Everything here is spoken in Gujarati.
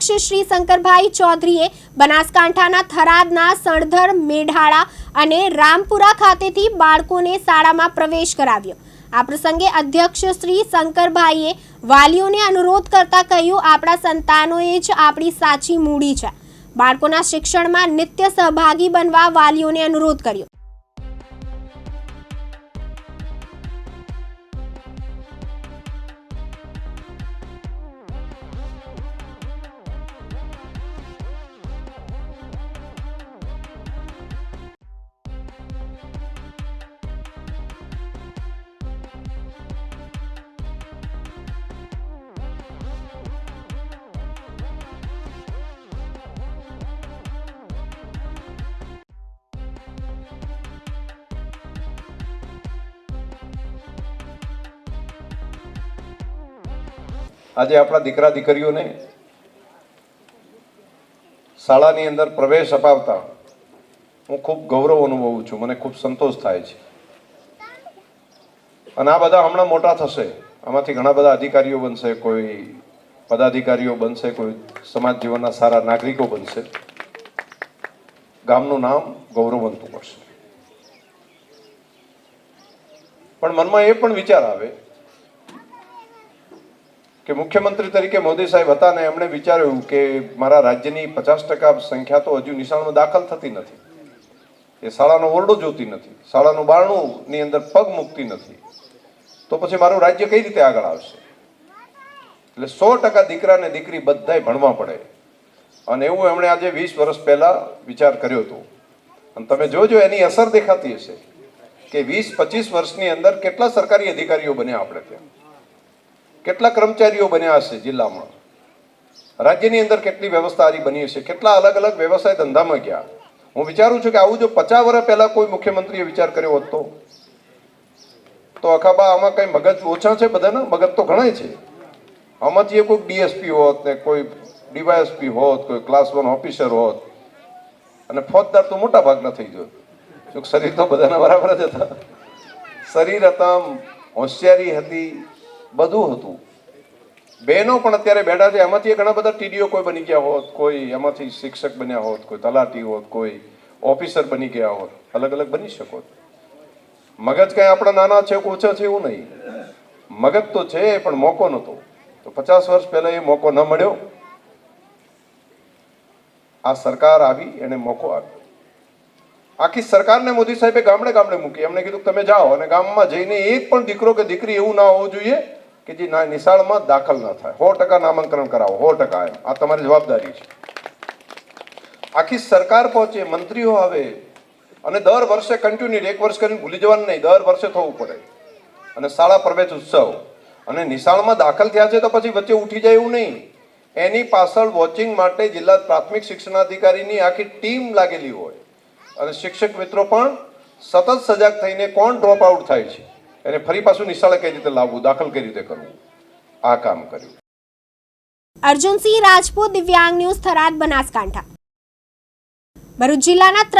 અધ્યક્ષ શ્રી શંકરભાઈ ચૌધરીએ બનાસકાંઠાના થરાદના સણધર, મેઢાળા અને રામપુરા ખાતેથી બાળકોને શાળામાં પ્રવેશ કરાવ્યો. આ પ્રસંગે અધ્યક્ષ શ્રી શંકરભાઈએ વાલીઓને અનુરોધ કરતા કહ્યું, આપણા સંતાનોએ જ આપણી સાચી મૂડી છે. બાળકોના શિક્ષણમાં નિત્ય સહભાગી બનવા વાલીઓને અનુરોધ કર્યો. આજે આપણા દીકરા દીકરીઓને શાળાની અંદર પ્રવેશ અપાવતા હું ખૂબ ગૌરવ અનુભવું છું. મને ખૂબ સંતોષ થાય છે. અને આ બધા હમણાં મોટા થશે. આમાંથી ઘણા બધા અધિકારીઓ બનશે, કોઈ પદાધિકારીઓ બનશે, કોઈ સમાજ જીવનના સારા નાગરિકો બનશે. ગામનું નામ ગૌરવવંતું કરશે. પણ મનમાં એ પણ વિચાર આવે કે મુખ્યમંત્રી તરીકે મોદી સાહેબ હતા ને એમણે વિચાર્યું કે મારા રાજ્યની પચાસ ટકા સંખ્યા તો હજુ નિશાળમાં દાખલ થતી નથી. એ શાળાનો ઓરડો જોતી નથી. શાળાનું બારણુંની અંદર પગ મૂકતી નથી. તો પછી મારું રાજ્ય કઈ રીતે આગળ આવશે? એટલે સો ટકા દીકરા ને દીકરી બધાય ભણવા પડે. અને એવું એમણે આજે વીસ વર્ષ પહેલાં વિચાર કર્યો હતો. અને તમે જોજો એની અસર દેખાતી હશે કે વીસ પચીસ વર્ષની અંદર કેટલા સરકારી અધિકારીઓ બન્યા આપણે ત્યાં. કેટલા કર્મચારીઓ બન્યા હશે જિલ્લામાં? રાજ્યની અંદર કેટલી વ્યવસ્થા આરી બની હશે? કેટલા અલગ અલગ વ્યવસાય ધંધામાં ગયા? હું વિચારું છું કે આવું જો પચાસ વર્ષ પહેલા કોઈ મુખ્યમંત્રીએ વિચાર કર્યો હોત તો? તો અખાબા આમાં કઈ મગજ ઓછા છે બધાના? મગજ તો ઘણા છે. આમાંથી કોઈ ડીએસપી હોત ને કોઈ ડીવાયએસપી હોત, કોઈ ક્લાસ વન ઓફિસર હોત. અને ફોજદાર તો મોટા ભાગના થઈ ગયો જો શરીર તો બધાના બરાબર જ હતા. શરીર હતા હોશિયારી હતી. બધું હતું. બહેનો પણ અત્યારે બેઠા છે. એમાંથી ઘણા બધા ટીડીઓ કોઈ બની ગયા હોત, કોઈ એમાંથી શિક્ષક બન્યા હોત, કોઈ તલાટી હોત, કોઈ ઓફિસર બની ગયા હોત. અલગ અલગ બની શકો મગજ કઈ આપણા નાના છે ઓછા છે એવું નહીં. મગજ તો છે, પણ મોકો નહોતો. તો પચાસ વર્ષ પહેલા એ મોકો ન મળ્યો. આ સરકાર આવી, એને મોકો આપ્યો. આખી સરકારને મોદી સાહેબે ગામડે ગામડે મૂકી. એમને કીધું તમે જાઓ અને ગામમાં જઈને એક પણ દીકરો કે દીકરી એવું ના હોવું જોઈએ. કે જે નિશાળમાં દાખલ ન થાય. સો ટકા નામાંકન કરાવો. સો ટકા એમ. આ તમારી જવાબદારી છે. આખી સરકાર પહોંચે, મંત્રીઓ આવે અને દર વર્ષે કન્ટિન્યુ એક વર્ષ કરીને ભૂલી જવાનું નહીં. દર વર્ષે થવું પડે. અને શાળા પ્રવેશ ઉત્સવ. અને નિશાળમાં દાખલ થયા છે તો પછી વચ્ચે ઉઠી જાય એવું નહીં. એની પાછળ વોચિંગ માટે જિલ્લા પ્રાથમિક શિક્ષણાધિકારીની આખી ટીમ લાગેલી હોય. અને શિક્ષક મિત્રો પણ સતત સજાગ થઈને કોણ ડ્રોપ આઉટ થાય છે? એને ફરી પાછું નિશાળે કઈ રીતે લાવવું, દાખલ કઈ રીતે કરવું? આ કામ કર્યું. અર્જુનસિંહ રાજપૂત દિવ્યાંગ ન્યૂઝ થરાદ બનાસકાંઠા. ભરૂચ જિલ્લાના ત્રણ